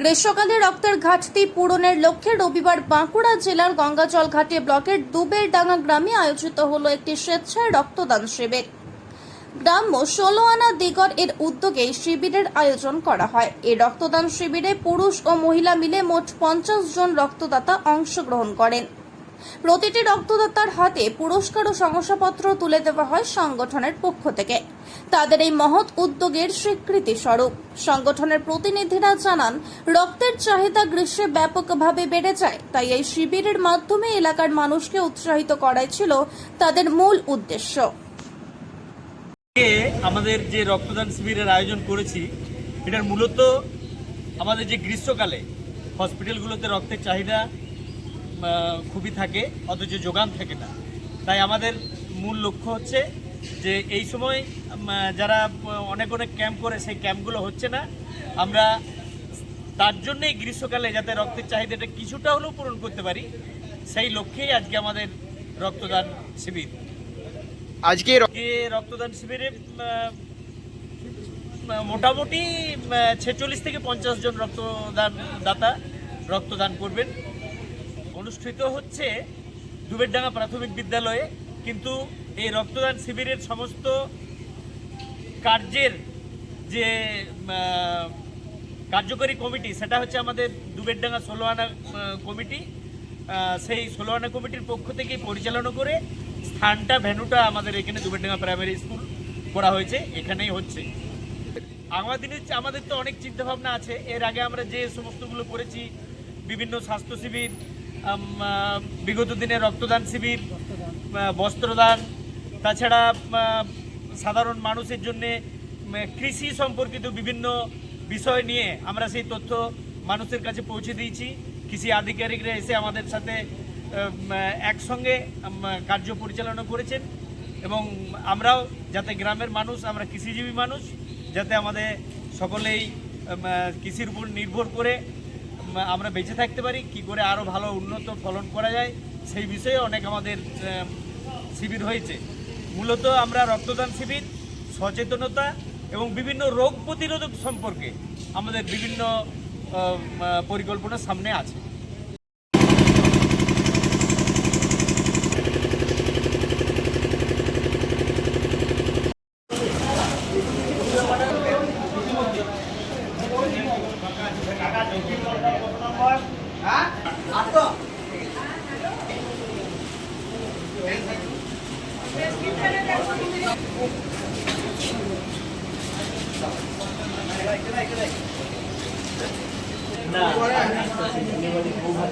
গ্রীষ্মকালে রক্তের ঘাটতি পূরণের লক্ষ্যে রবিবার বাঁকুড়া জেলার গঙ্গাজল ঘাটে ব্লকের দুবেরডাঙ্গা গ্রামে আয়োজিত হলো একটি স্বেচ্ছায় রক্তদান শিবির। গ্রাম্য ষোলো আনা দিগর এর উদ্যোগে শিবিরের আয়োজন করা হয়। এই রক্তদান শিবিরে পুরুষ ও মহিলা মিলে মোট পঞ্চাশ জন রক্তদাতা অংশগ্রহণ করেন। প্রতিটি রক্তদাতার হাতে পুরস্কার ও শংসাপত্র তুলে দেওয়া হয় সংগঠনের পক্ষ থেকে। তাদের এই মহৎ উদ্যোগের স্বীকৃতি স্বরূপ সংগঠনের প্রতিনিধিরা জানান, রক্তের চাহিদা গ্রীষ্মে ব্যাপকভাবে বেড়ে যায়, তাই এই শিবিরের মাধ্যমে এলাকার মানুষকে উৎসাহিত করাই ছিল তাদের মূল উদ্দেশ্য। আমাদের যে রক্তদান শিবিরের আয়োজন করেছি, এটার মূলত আমাদের যে গ্রীষ্মকালে হসপিটালগুলোতে রক্তের চাহিদা খুবই থাকে অথচ যোগান থাকে না। তাই আমাদের মূল লক্ষ্য হচ্ছে যে এই সময় যারা অনেক অনেক ক্যাম্প করে সেই ক্যাম্পগুলো হচ্ছে না। আমরা তার জন্যেই গ্রীষ্মকালে যাতে রক্তের চাহিদাটা কিছুটা হলেও পূরণ করতে পারি সেই লক্ষ্যেই আজকে আমাদের রক্তদান শিবির। আজকে রক্তদান শিবিরে মোটামুটি ছেচল্লিশ থেকে পঞ্চাশ জন রক্তদান দাতা রক্তদান করবেন। অনুষ্ঠিত হচ্ছে দুবেরডাঙ্গা প্রাথমিক বিদ্যালয়ে। কিন্তু এই রক্তদান শিবিরের সমস্ত কার্যের যে কার্যকরী কমিটি, সেটা হচ্ছে আমাদের দুবেরডাঙ্গা ষোলোয়ানা কমিটি। সেই ষোলোয়ানা কমিটির পক্ষ থেকে পরিচালনা করে স্থানটা, ভেন্যুটা আমাদের এখানে দুবেরডাঙ্গা প্রাইমারি স্কুল করা হয়েছে। এখানেই হচ্ছে। আমাদের আমাদের তো অনেক চিন্তাভাবনা আছে। এর আগে আমরা যে সমস্তগুলো করেছি, বিভিন্ন স্বাস্থ্য শিবির বিগত দিনে রক্তদান শিবির বস্ত্রদান, তাছাড়া সাধারণ মানুষের জন্যে কৃষি সম্পর্কিত বিভিন্ন বিষয় নিয়ে আমরা সেই তথ্য মানুষের কাছে পৌঁছে দিয়েছি। কৃষি আধিকারিকরা এসে আমাদের সাথে একসঙ্গে কার্য পরিচালনা করেছেন এবং আমরাও যাতে গ্রামের মানুষ, আমরা কৃষিজীবী মানুষ, যাতে আমাদের সকলেই কৃষির উপর নির্ভর করে আমরা বেঁচে থাকতে পারি, কি করে আরও ভালো উন্নত ফলন করা যায়, সেই বিষয়ে অনেক আমাদের শিবির হয়েছে। মূলত আমরা রক্তদান শিবির, সচেতনতা এবং বিভিন্ন রোগ প্রতিরোধক সম্পর্কে আমাদের বিভিন্ন পরিকল্পনা সামনে আছে। না